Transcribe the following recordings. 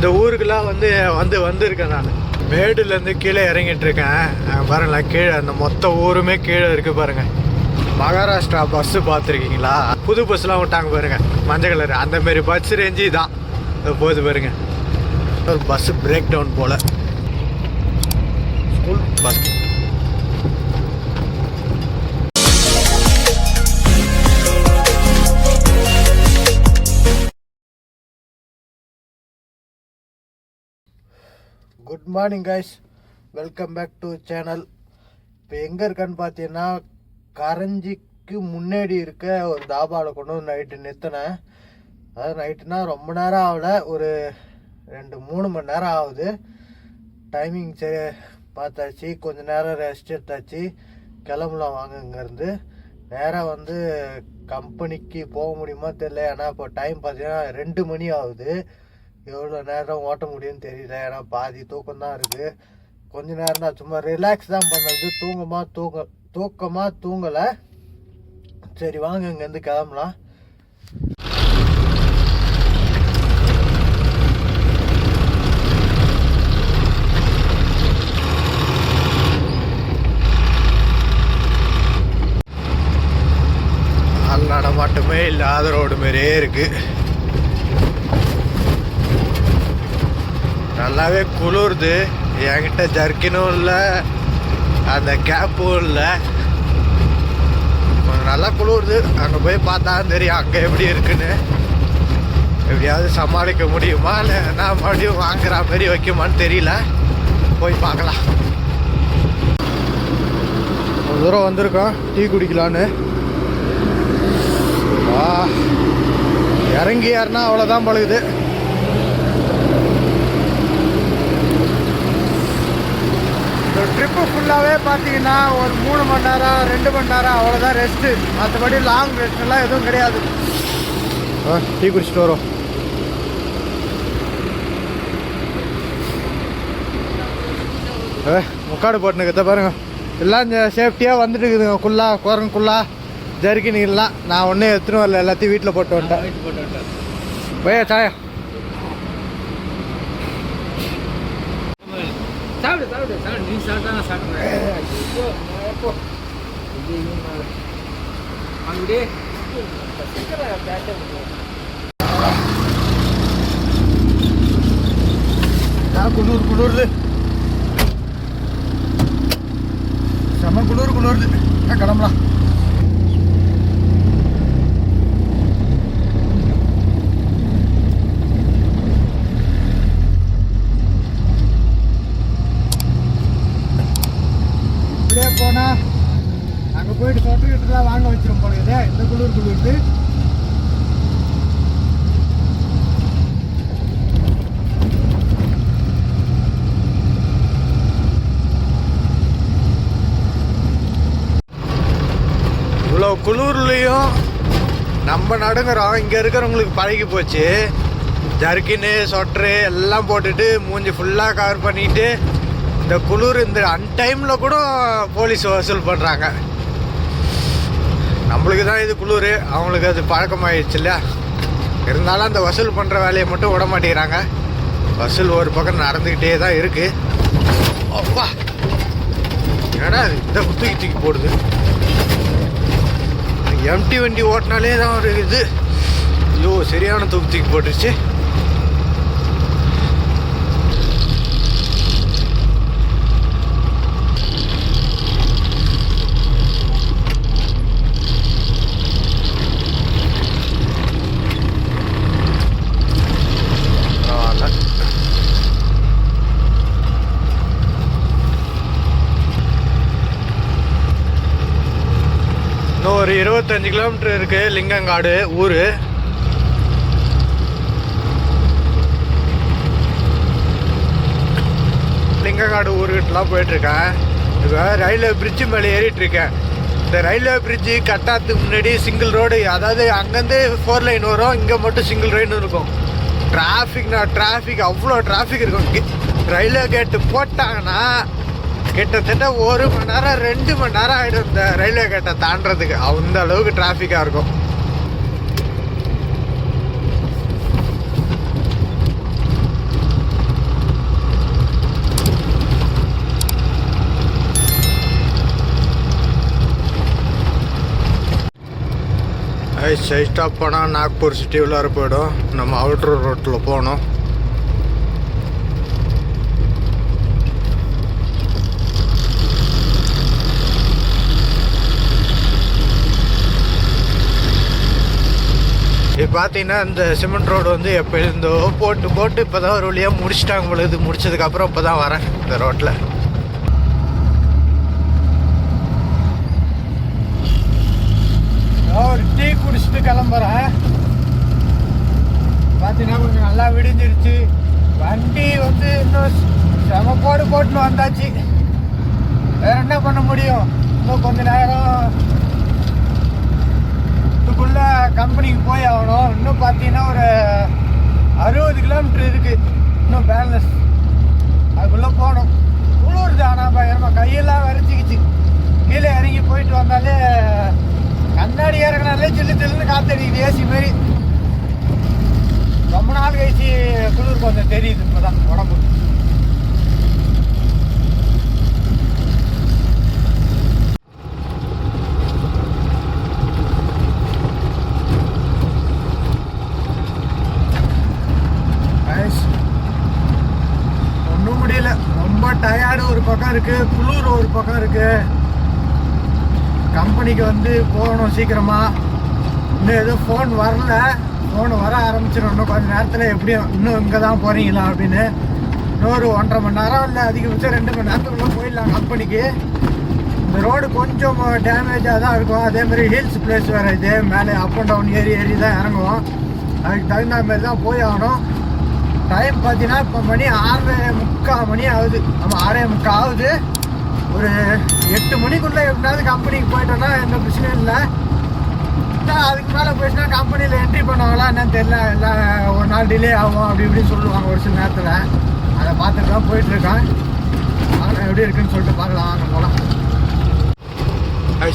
இந்த ஊருக்குலாம் வந்து வந்து வந்திருக்கேன் நான். மேடுலேருந்து கீழே இறங்கிட்டு இருக்கேன் பாருங்களேன் கீழே அந்த மொத்த ஊருமே கீழே இருக்கு பாருங்க. மகாராஷ்டிரா பஸ்ஸு பார்த்துருக்கீங்களா? புது பஸ்லாம் விட்டாங்க பாருங்க. மஞ்சள் கலர். அந்த மாதிரி பஸ் ரேஞ்சு தான் போகுது பாருங்க. ஒரு பஸ் பிரேக் டவுன் போல. School bus good morning guys welcome back to channel இப்போ எங்கே இருக்கான்னு பார்த்தீங்கன்னா கரஞ்சிக்கு முன்னாடி இருக்க ஒரு தாபாவில் கொண்டு வந்து நைட்டு நிறுத்தினேன். அதாவது நைட்டுனா ரொம்ப நேரம் ஆகல. ஒரு ரெண்டு மூணு மணி நேரம் ஆகுது. டைமிங் சரி பார்த்தாச்சு. கொஞ்சம் நேரம் ரெஸ்ட் எடுத்தாச்சு. கிளம்பலாம் வாங்க இங்கேருந்து. நேராக வந்து கம்பெனிக்கு போக முடியுமா தெரியல. ஏன்னா இப்போ டைம் பார்த்தீங்கன்னா ரெண்டு மணி ஆகுது. எவ்வளோ நேரம் ஓட்ட முடியும்னு தெரியல. ஏன்னா பாதி தூக்கம் தான் இருக்குது கொஞ்ச நேரம் தான் சும்மா ரிலாக்ஸ் தான் பண்ணது. தூங்கமாக தூங்க தூக்கமாக தூங்கலை. சரி வாங்க இங்கேருந்து கிளம்பலாம். மட்டுமே நடமாட்டமே இல்லாத ரோடு மாதிரியே இருக்குது நல்லாவே குளிருது. என்கிட்ட ஜர்க்கினும் இல்லை அந்த கேப்பும் இல்லை. நல்லா குளிருது. அங்கே போய் பார்த்தா தெரியும் அங்கே எப்படி இருக்குன்னு. எப்படியாவது சமாளிக்க முடியுமா? இல்லை நான் மறுபடியும் வாங்குற மாதிரி வைக்குமான்னு தெரியல. போய் பார்க்கலாம். ஒரு தூரம் வந்திருக்கோம். டீ குடிக்கலான்னு. வா. இறங்கி யாருன்னா அவ்வளோதான் பழகுது இந்த ட்ரிப்பு ஃபுல்லாகவே பார்த்தீங்கன்னா ஒரு மூணு மணி நேரம் ரெண்டு மணி நேரம் அவ்வளோதான் ரெஸ்ட்டு மற்றபடி லாங் ரெஸ்ட்லாம் எதுவும் கிடையாது. ஆ டீ குடிச்சிட்டு வரோம். ஏ முக்காடு போட்டுனுக்கிறத பாருங்க. எல்லாம் இந்த சேஃப்டியாக வந்துட்டு இருக்குதுங்க குள்ளா குரங்கு குள்ளா ஜர்க்கின் எல்லாம் நான் ஒன்றே எடுத்துன்னு வரல எல்லாத்தையும் வீட்டில் போட்டு வந்துட்டேன். போய் சாயா. சாப்பிடு சாப்பிடு சாப்பிடு. நீ சாப்பிட்டா நான் நான் குளிர் குளிர்து செம குளிர் குளிர்து கிளம்பலாம் இப்படியே போனா சர்டிஃபிகேட்லாம் வாங்க வச்சிரும் இந்த குளிர் குளிர்ந்து இவ்வளோ குளிர்லையும் நம்ம நடுங்குறோம். இங்கே இருக்கிறவங்களுக்கு பழகி போச்சு. ஜர்க்கின்னு சொட்ரு எல்லாம் போட்டுட்டு மூஞ்சி ஃபுல்லாக கவர் பண்ணிட்டு இந்த குளிர் இந்த அன்டைமில் கூட போலீஸ் வசூல் பண்ணுறாங்க நம்மளுக்கு தான் இது குளிர். அவங்களுக்கு அது பழக்கமாயிடுச்சு இல்லையா இருந்தாலும் அந்த வசூல் பண்ணுற வேலையை மட்டும் விட மாட்டேங்கிறாங்க. வசூல் ஒரு பக்கம் நடந்துக்கிட்டே தான் இருக்குது அப்பா என்னடா இந்த குத்துக்கி தூக்கி போடுது. எம்டி வண்டி ஓட்டினாலே தான் ஒரு இது. ஐயோ சரியான தூக்கி தூக்கி போட்டுருச்சு பரவாயில்ல. இன்னும் ஒரு இருபத்தஞ்சு கிலோமீட்டர் இருக்கு லிங்கங்காடு ஊர். லிங்கங்காடு ஊருக்கிட்டலாம் போயிட்டு இருக்கேன் இப்போ ரயில்வே பிரிட்ஜு மேலே ஏறிட்டு இருக்கேன் இந்த ரயில்வே பிரிட்ஜு கட்டாத்துக்கு முன்னாடி சிங்கிள் ரோடு அதாவது அங்கேருந்து ஃபோர் லைன் வரும் இங்கே மட்டும் சிங்கிள் லைன் இருக்கும். டிராஃபிக்னா டிராஃபிக் அவ்வளோ டிராஃபிக் இருக்கும். இங்கே ரயில்வே கேட்டு போட்டாங்கன்னா கிட்டத்தட்ட ஒரு மணி நேரம் ரெண்டு மணி நேரம் ஆகிடும் இந்த ரயில்வே கேட்டை தாண்டதுக்கு அந்த அளவுக்கு டிராஃபிக்காக இருக்கும். ஸ்டாப் போனால் நாக்பூர் சிட்டி உள்ளார போயிடும். நம்ம அவுட்ரு ரோட்டில் போகணும். இப்போ பார்த்தீங்கன்னா இந்த சிமெண்ட் ரோடு வந்து எப்போ இருந்தோ போட்டு போட்டு இப்போ தான் ஒரு வழியாக முடிச்சிட்டாங்க பொழுது முடிச்சதுக்கப்புறம் இப்போ தான் வரேன் இந்த ரோட்டில் ஒரு டீ குடிச்சிட்டு கிளம்புறேன். பார்த்தீங்கன்னா கொஞ்சம் நல்லா விடிஞ்சிருச்சு. வண்டி வந்து இன்னும் செமப்போடு போட்டுன்னு வந்தாச்சு. வேற என்ன பண்ண முடியும்? இன்னும் கொஞ்ச நேரம் இதுக்குள்ள கம்பெனிக்கு போய் ஆகணும். இன்னும் பார்த்தீங்கன்னா ஒரு அறுபது கிலோமீட்டர் இருக்கு. இன்னும் பேலன்ஸ் அதுக்குள்ளே போகணும். குளிருது ஆனால் பயங்கரமாக கையெல்லாம் வரைச்சிக்கிச்சு கீழே இறங்கி போயிட்டு வந்தாலே கண்ணாடி இறங்கினாலே சில்லு சில்லுன்னு காத்தடிக்குது ஏசி மாரி. ரொம்ப நாள் கழிச்சு குளிர் கொஞ்சம் தெரியுது இப்போதான் உடம்புக்கு. பயங்கரமாக டயர்டு ஒரு பக்கம் இருக்குது குளிர் ஒரு பக்கம் இருக்குது கம்பெனிக்கு வந்து போகணும் சீக்கிரமாக இன்னும் எதுவும் ஃபோன் வரல. ஃபோன் வர ஆரம்பிச்சிடும் இன்னும் கொஞ்சம் நேரத்தில் எப்படியும் இன்னும் இங்கே தான் போகிறீங்களா அப்படின்னு இன்னொரு ஒன்றரை மணி நேரம் இல்லை அதிகபட்சம் ரெண்டு மணி நேரத்துக்குள்ளே போயிடலாம் கம்பெனிக்கு இந்த ரோடு கொஞ்சம் டேமேஜாக தான் இருக்கும். அதேமாதிரி ஹில்ஸ் பிளேஸ் வேறு இது. மேலே அப் அண்ட் டவுன் ஏறி ஏறி தான் இறங்குவோம். அதுக்கு தகுந்த மாதிரி தான் போய் ஆகணும். டைம் பார்த்தீங்கன்னா இப்போ மணி ஆறரை முக்கால் மணி ஆகுது. நம்ம ஆறே முக்கால் ஆகுது. ஒரு எட்டு மணிக்குள்ளே எப்படியாவது கம்பெனிக்கு போயிட்டோன்னா எந்த பிரச்சனையும் இல்லை. அதுக்கு மேலே போயிடுச்சுன்னா கம்பெனியில் என்ட்ரி பண்ணுவாங்களா என்னன்னு தெரியல. இல்லை ஒரு நாள் டிலே ஆகும் அப்படி இப்படின்னு சொல்லுவாங்க ஒரு சில நேரத்தில். அதை பார்த்துட்டு தான் போயிட்டுருக்கேன் ஆனால் எப்படி இருக்குன்னு சொல்லிட்டு பார்க்கலாம். வாங்க போகலாம்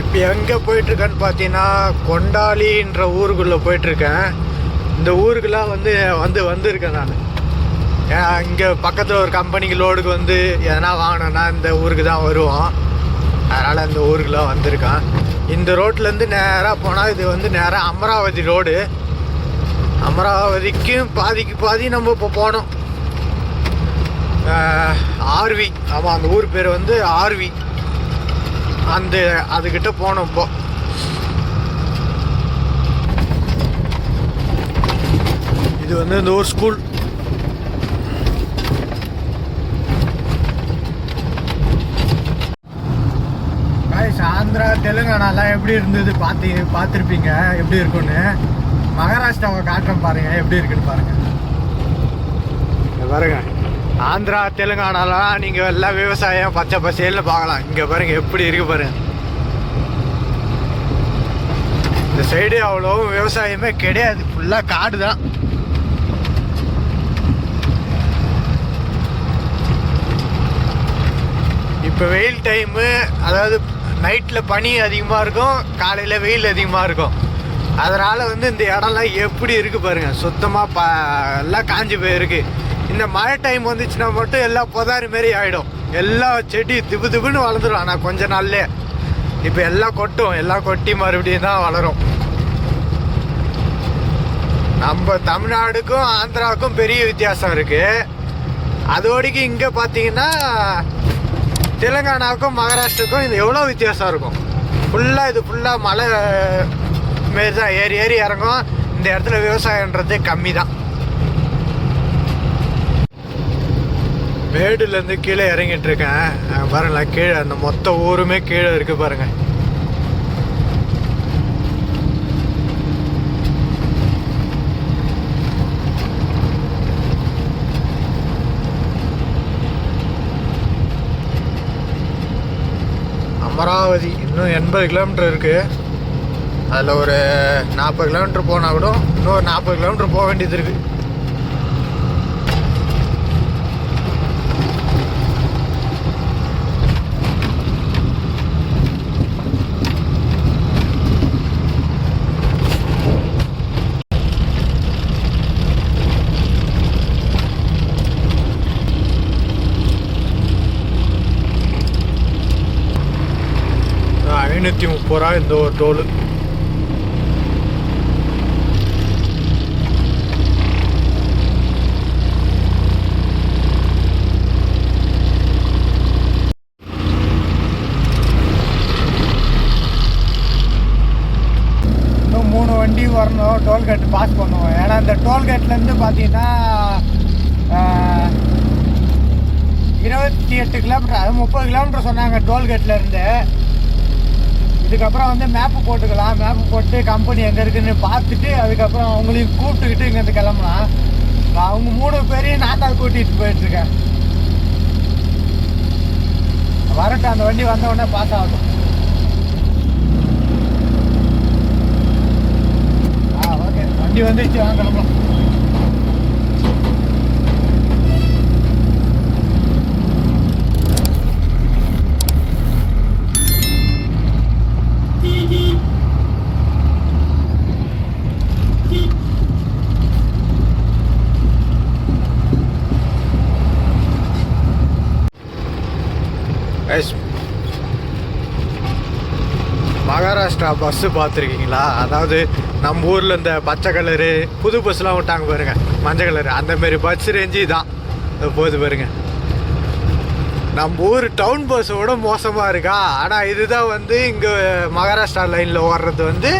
இப்போ எங்கே போயிட்டுருக்கேன்னு பார்த்தீங்கன்னா கொண்டாளின்ற ஊருக்குள்ளே போயிட்டுருக்கேன் இந்த ஊருக்குலாம் வந்து வந்து வந்திருக்கேன் நான். இங்கே பக்கத்தில் ஒரு கம்பெனிக்கு லோடுக்கு வந்து எதனா வாங்கினோன்னா இந்த ஊருக்கு தான் வருவோம். அதனால் இந்த ஊருக்குலாம் வந்திருக்கேன் இந்த ரோட்லேருந்து நேராக போனால் இது வந்து நேராக அமராவதி ரோடு அமராவதிக்கும் பாதிக்கு பாதி நம்ம இப்போ போனோம். ஆர்வி ஆமாம் அந்த ஊர் பேர் வந்து ஆர்வி அந்த அதுக்கிட்ட போனோம் இப்போ. இது வந்து இந்த ஊர் ஸ்கூல் guys, ஆந்திரா தெலுங்கானாலாம் எப்படி இருந்தது பார்த்து பார்த்துருப்பீங்க? எப்படி இருக்குன்னு மகாராஷ்டிராவை காட்டுறேன் பாருங்க எப்படி இருக்குன்னு பாருங்க. பாருங்க. ஆந்திரா தெலுங்கானாலாம் நீங்கள் எல்லாம் விவசாயம் பச்சை பசேல்னு பார்க்கலாம். இங்கே பாருங்க எப்படி இருக்கு பாருங்க. இந்த சைடு அவ்வளோ விவசாயமே கிடையாது. ஃபுல்லாக காடு தான். இப்போ வெயில் டைமு அதாவது நைட்டில் பனி அதிகமாக இருக்கும் காலையில் வெயில் அதிகமாக இருக்கும். அதனால் வந்து இந்த இடம்லாம் எப்படி இருக்குது பாருங்கள் சுத்தமாக ப எல்லாம் காஞ்சி போயிருக்கு. இந்த மழை டைம் வந்துச்சுன்னா மட்டும் எல்லாம் புதாரி மாரி ஆகிடும் எல்லா செடி திபு திபுன்னு வளர்ந்துடும் ஆனால் கொஞ்ச நாள்லேயே. இப்போ எல்லாம் கொட்டும். எல்லாம் கொட்டி மறுபடியும் தான் வளரும். நம்ம தமிழ்நாடுக்கும் ஆந்திராவுக்கும் பெரிய வித்தியாசம் இருக்குது அதோடைக்கு இங்கே பார்த்தீங்கன்னா தெலுங்கானாவுக்கும் மகாராஷ்டிராவுக்கும் இது எவ்வளோ வித்தியாசம் இருக்கும்? ஃபுல்லாக இது ஃபுல்லாக மலை மாரி தான். ஏறி ஏறி இறங்கும். இந்த இடத்துல விவசாயன்றது கம்மி தான் மேடுலேருந்து கீழே இறங்கிட்டு இருக்கேன். பாருங்களேன் கீழே அந்த மொத்த ஊருமே கீழே இருக்குது பாருங்கள் அமராவதி. இன்னும் எண்பது கிலோமீட்டர் இருக்குது அதில் ஒரு நாற்பது கிலோமீட்டர் போனால் கூட இன்னும் ஒரு நாற்பது கிலோமீட்டர் போக வேண்டியது இருக்குது ஐநூற்றி முப்பது ரூபா இந்த ஒரு டோல் மூணு வண்டி வரணும் டோல்கேட் பாஸ் பண்ணுவோம். ஏன்னா இந்த டோல்கேட்லேருந்து பார்த்தீங்கன்னா இருபத்தி எட்டு கிலோமீட்டர் அது முப்பது கிலோமீட்டர் சொன்னாங்க டோல்கேட்லேருந்து இதுக்கப்புறம் வந்து மேப்பு போட்டுக்கலாம். மேப்பு போட்டு கம்பெனி எங்கே இருக்குன்னு பார்த்துட்டு அதுக்கப்புறம் அவங்களையும் கூப்பிட்டுக்கிட்டு இங்கேருந்து கிளம்பலாம். நான் அவங்க மூணு பேரையும் நான் தான் கூட்டிகிட்டு போயிட்டுருக்கேன் வரட்டும் அந்த வண்டி வந்த உடனே பாஸ் ஆகட்டும். ஆ ஓகே வண்டி வந்துச்சு வாங்க கிளம்பலாம். எலக்ட்ரா பஸ்ஸு பார்த்துருக்கீங்களா? அதாவது நம்ம ஊரில் இந்த பச்சை கலரு புது பஸ்லாம் விட்டாங்க பாருங்க. மஞ்சள் கலரு. அந்தமாரி பஸ் ரேஞ்சு தான் போகுது பாருங்க. நம்ம ஊர் டவுன் பஸ்ஸோட மோசமாக இருக்கா? ஆனால் இதுதான் வந்து இங்கே மகாராஷ்டிரா லைனில் ஓடுறது வந்து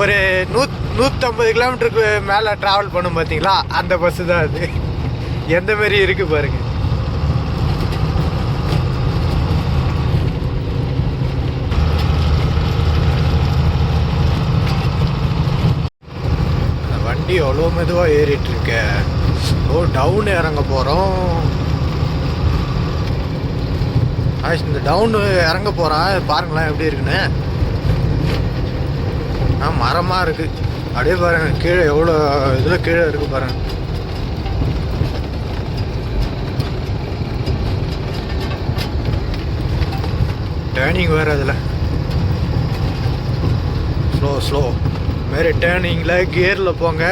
ஒரு நூ நூற்றம்பது கிலோமீட்டருக்கு மேலே ட்ராவல் பண்ணும் பார்த்தீங்களா அந்த பஸ்ஸு தான் அது. எந்தமாரி இருக்குது பாருங்கள் அந்த வண்டி அவ்வளோ மெதுவாக ஏறிட்டுருக்க? ஓ டவுன் இறங்க போகிறோம் ஆயிஷ் இந்த டவுன் இறங்க போகிறான் பாருங்களேன் எப்படி இருக்குன்னு. ஆ மரமாக இருக்கு. அப்படியே பாருங்க கீழே எவ்வளோ இதில் கீழே இருக்கு பாருங்க. டேர்னிங் வேறு அதில் ஸ்லோ ஸ்லோ மாதிரி டேர்னிங்கில் கியரில் போங்க.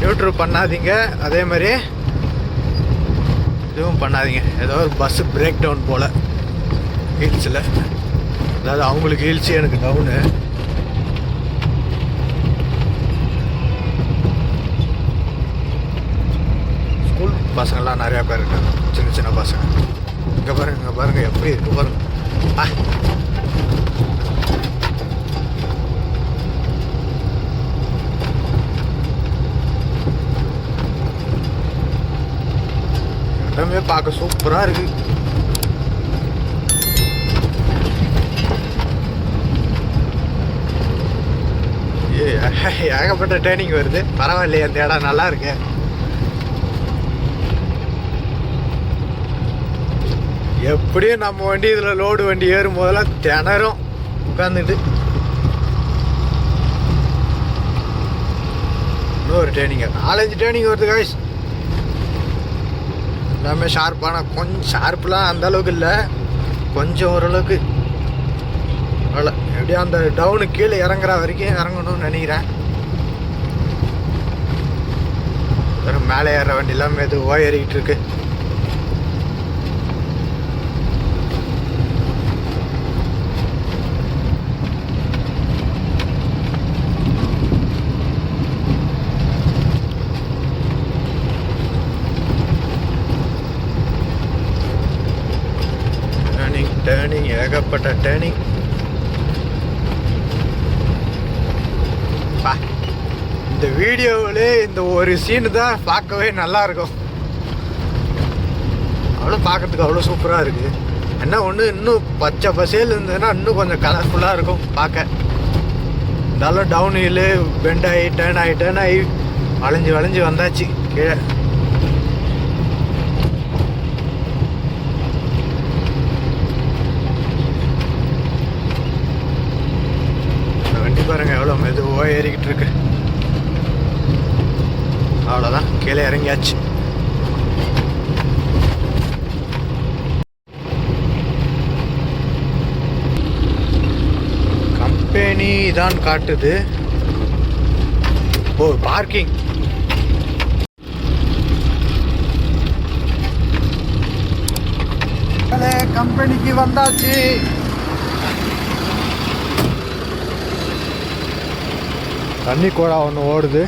நியூட்ரல் பண்ணாதீங்க. அதே மாதிரி இதுவும் பண்ணாதீங்க. ஏதோ ஒரு பஸ்ஸு பிரேக் டவுன் போல் ஹீல்ஸில் அதாவது அவங்களுக்கு ஹீல்ஸு எனக்கு டவுனு ஸ்கூல் பசங்கள்லாம் நிறையா பேர் இருக்காங்க. சின்ன சின்ன பசங்க. இங்கே பாருங்க இங்கே பாருங்கள் எப்படி இருக்குது பாருங்கள் ஆ இடமே பார்க்க சூப்பராக இருக்கு. ஏகப்பட்ட ட்ரைனிங் வருது. பரவாயில்லையே அந்த இடம் நல்லா இருக்கு. எப்படியும் நம்ம வண்டி இதில் லோடு வண்டி ஏறும் போதெல்லாம் திணறும் உட்காந்துட்டு இன்னொரு ட்ரைனிங் நாலஞ்சு ட்ரைனிங் வருது காய்ஸ் எல்லாமே ஷார்ப்பான கொஞ்சம் ஷார்ப்லாம் அந்த அளவுக்கு இல்லை. கொஞ்சம் ஓரளவுக்கு. அவ்வளோ எப்படியும் அந்த டவுனு கீழே இறங்குற வரைக்கும் இறங்கணும்னு நினைக்கிறேன். மேலே ஏற வண்டிலாம் மெதுவாக ஏறிக்கிட்டு இருக்கு. டேர்னிங் ஏகப்பட்ட டேர்னிங் பா இந்த வீடியோவிலே இந்த ஒரு சீனு தான் பார்க்கவே நல்லா இருக்கும். அவ்வளோ பார்க்கறதுக்கு அவ்வளோ சூப்பராக இருக்குது என்ன ஒன்று இன்னும் பச்சை பசேல் இருந்ததுன்னா இன்னும் கொஞ்சம் கலர்ஃபுல்லாக இருக்கும் பார்க்க. இருந்தாலும் டவுன் ஹில்லு பெண்ட் ஆகி டேர்ன் ஆகி டேர்ன் ஆகி வளைஞ்சு வளைஞ்சு வந்தாச்சு. கீழே இந்த வண்டி பாருங்க எவ்வளோ மெதுவாக ஏறிக்கிட்டு இருக்கு அவ்வளோதான் கீழே இறங்கியாச்சு கம்பெனி தான் காட்டுது. ஓ பார்க்கிங் கம்பெனிக்கு வந்தாச்சு. தண்ணி கூட ஒன்று ஓடுது.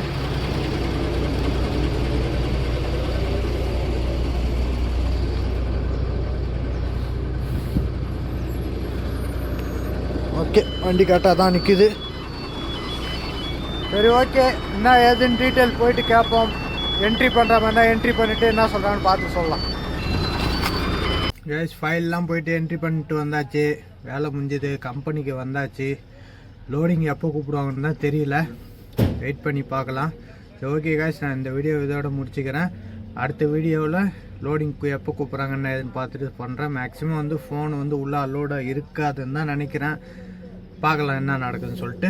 ஓகே வண்டி கரெக்டாக தான் நிற்குது சரி ஓகே. என்ன ஏதுன்னு டீட்டெயில் போயிட்டு கேட்போம் என்ட்ரி பண்ணுற மாதிரினா என்ட்ரி பண்ணிவிட்டு என்ன சொல்கிறான்னு பார்த்து சொல்லலாம். கேஸ் ஃபைல்லாம் போயிட்டு என்ட்ரி பண்ணிட்டு வந்தாச்சு. வேலை முடிஞ்சது கம்பெனிக்கு வந்தாச்சு. லோடிங் எப்போ கூப்பிடுவாங்கன்னு தான் தெரியல. வெயிட் பண்ணி பார்க்கலாம். சரி ஓகே கேஸ் நான் இந்த வீடியோ இதோட முடிச்சுக்கிறேன். அடுத்த வீடியோவில் லோடிங்க்கு எப்போ கூப்பிட்றாங்கன்னு எதுன்னு பார்த்துட்டு பண்ணுறேன் மேக்ஸிமம் வந்து ஃபோன் வந்து உள்ளே அலோடாக இருக்காதுன்னு தான் நினைக்கிறேன். பார்க்கலாம் என்ன நடக்குதுன்னு சொல்லிட்டு